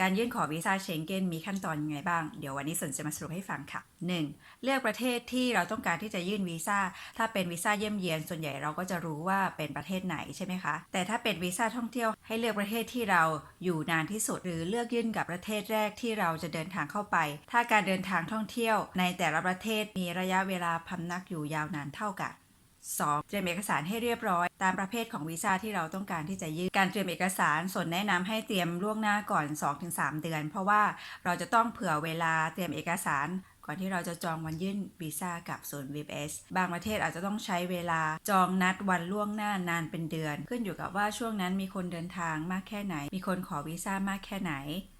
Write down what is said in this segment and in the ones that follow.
การยื่นขอวีซ่าเชงเก้นมีขั้นตอนยังไงบ้าง เดี๋ยววันนี้สนจะมาสรุปให้ฟังค่ะ 1. เลือกประเทศที่เราต้องการที่จะยื่นวีซ่า ถ้าเป็นวีซ่าเยี่ยมเยียน ส่วนใหญ่เราก็จะรู้ว่าเป็นประเทศไหนใช่ไหมคะ แต่ถ้าเป็นวีซ่าท่องเที่ยวให้เลือกประเทศที่เราอยู่นานที่สุด หรือเลือกยื่นกับประเทศแรกที่เราจะเดินทางเข้าไป ถ้าการเดินทางท่องเที่ยว ในแต่ละประเทศมีระยะเวลาพำนักอยู่ยาวนานเท่ากัน 2. เตรียมเอกสารให้เรียบร้อย ตามประเภทของวีซ่าที่เราต้องการที่จะยื่นการเตรียมเอกสารส่วนแนะนำให้เตรียมล่วงหน้าก่อน 2-3 เดือน เพราะว่าเราจะต้องเผื่อเวลาเตรียมเอกสารก่อนที่เราจะจองวันยื่นวีซ่ากับศูนย์ VPS บางประเทศอาจจะต้องใช้เวลาจองนัดวันล่วงหน้านานเป็นเดือน ขึ้นอยู่กับว่าช่วงนั้นมีคนเดินทางมากแค่ไหน มีคนขอวีซ่ามากแค่ไหน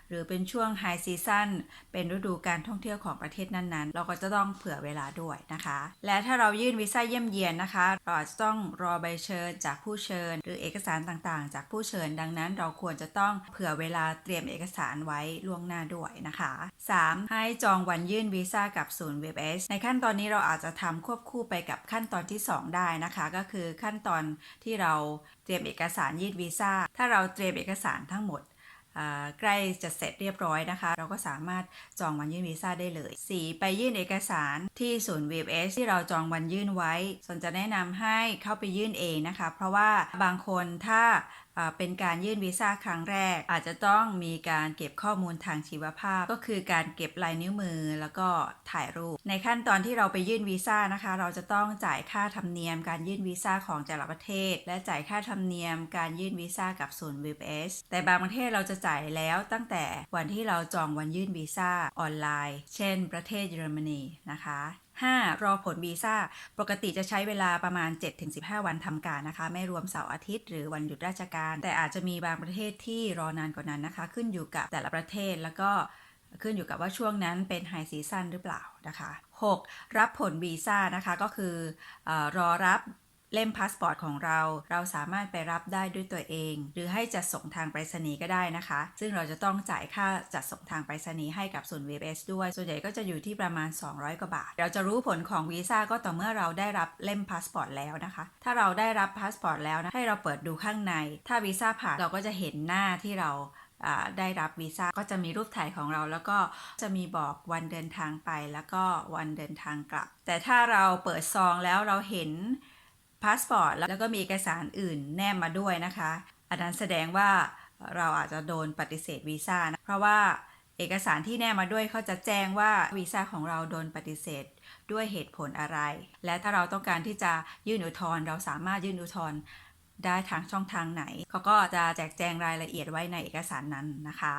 หรือเป็นช่วงไฮซีซันเป็นฤดูการท่องเที่ยวของประเทศนั้นๆ เราก็จะต้องเผื่อเวลาด้วยนะคะ และถ้าเรายื่นวีซ่าเยี่ยมเยียนนะคะ เราอาจจะต้องรอใบเชิญจากผู้เชิญ หรือเอกสารต่างๆ จากผู้เชิญดังนั้น เราควรจะต้องเผื่อเวลาเตรียมเอกสารไว้ล่วงหน้าด้วยนะคะ 3. ให้จองวันยื่นวีซ่ากับศูนย์ VPS ในขั้นตอนนี้เราอาจจะทำควบคู่ไปกับขั้นตอนที่ 2 ได้นะคะ ก็คือขั้นตอนที่เราเตรียมเอกสารยื่นวีซ่า ถ้าเราเตรียมเอกสารทั้งหมด ใกล้จะเสร็จเรียบร้อยนะคะ เราก็สามารถจองวันยื่นวีซ่าได้เลย 4. ไปยื่นเอกสารที่ศูนย์ VFS ที่เราจองวันยื่นไว้ ส่วนจะแนะนำให้เข้าไปยื่นเองนะคะ เพราะว่าบางคนถ้าอ่า เป็นการยื่นวีซ่าครั้งแรก อาจจะต้องมีการเก็บข้อมูลทางชีวภาพ ก็คือการเก็บลายนิ้วมือแล้วก็ถ่ายรูป ในขั้นตอนที่เราไปยื่นวีซ่านะคะ เราจะต้องจ่ายค่าธรรมเนียมการยื่นวีซ่าของแต่ละประเทศ และจ่ายค่าธรรมเนียมการยื่นวีซ่ากับศูนย์ VPS แต่บางประเทศเราจะจ่ายแล้วตั้งแต่วันที่เราจองวันยื่นวีซ่าออนไลน์ เช่น ประเทศเยอรมนีนะคะ 5. รอผลวีซ่า ปกติจะใช้เวลาประมาณ 7-15 วันทำการนะคะ ไม่รวมเสาร์อาทิตย์หรือวันหยุดราชการ แต่อาจจะมีบางประเทศที่รอนานกว่านั้นนะคะ ขึ้นอยู่กับแต่ละประเทศแล้วก็ขึ้นอยู่กับว่าช่วงนั้นเป็นไฮซีซันหรือเปล่านะคะ 6. รับผลวีซ่านะคะก็คืออรอรับ เล่มพาสปอร์ตของเรา เราสามารถไปรับได้ด้วยตัวเอง หรือให้จัดส่งทางไปรษณีย์ก็ได้นะคะ ซึ่งเราจะต้องจ่ายค่าจัดส่งทางไปรษณีย์ให้กับศูนย์ VPS ด้วย ส่วนใหญ่ก็จะอยู่ที่ประมาณ 200 กว่าบาท เราจะรู้ผลของวีซ่าก็ต่อเมื่อเราได้รับเล่มพาสปอร์ตแล้วนะคะ ถ้าเราได้รับพาสปอร์ตแล้วนะ ให้เราเปิดดูข้างใน ถ้าวีซ่าผ่านเราก็จะเห็นหน้าที่เราได้รับวีซ่าก็จะมีรูปถ่ายของเรา แล้วก็จะมีบอกวันเดินทางไปแล้วก็วันเดินทางกลับ แต่ถ้าเราเปิดซองแล้วเราเห็น พาสปอร์ตแล้วก็มีเอกสารอื่นแนบมาด้วยนะคะ อันนั้นแสดงว่าเราอาจจะโดนปฏิเสธวีซ่านะเพราะว่าเอกสารที่แนบมาด้วยเขาจะแจ้งว่าวีซ่าของเราโดนปฏิเสธด้วยเหตุผลอะไร และถ้าเราต้องการที่จะยื่นอุทธรณ์เราสามารถยื่นอุทธรณ์ได้ทางช่องทางไหน เขาก็จะแจกแจงรายละเอียดไว้ในเอกสารนั้นนะคะ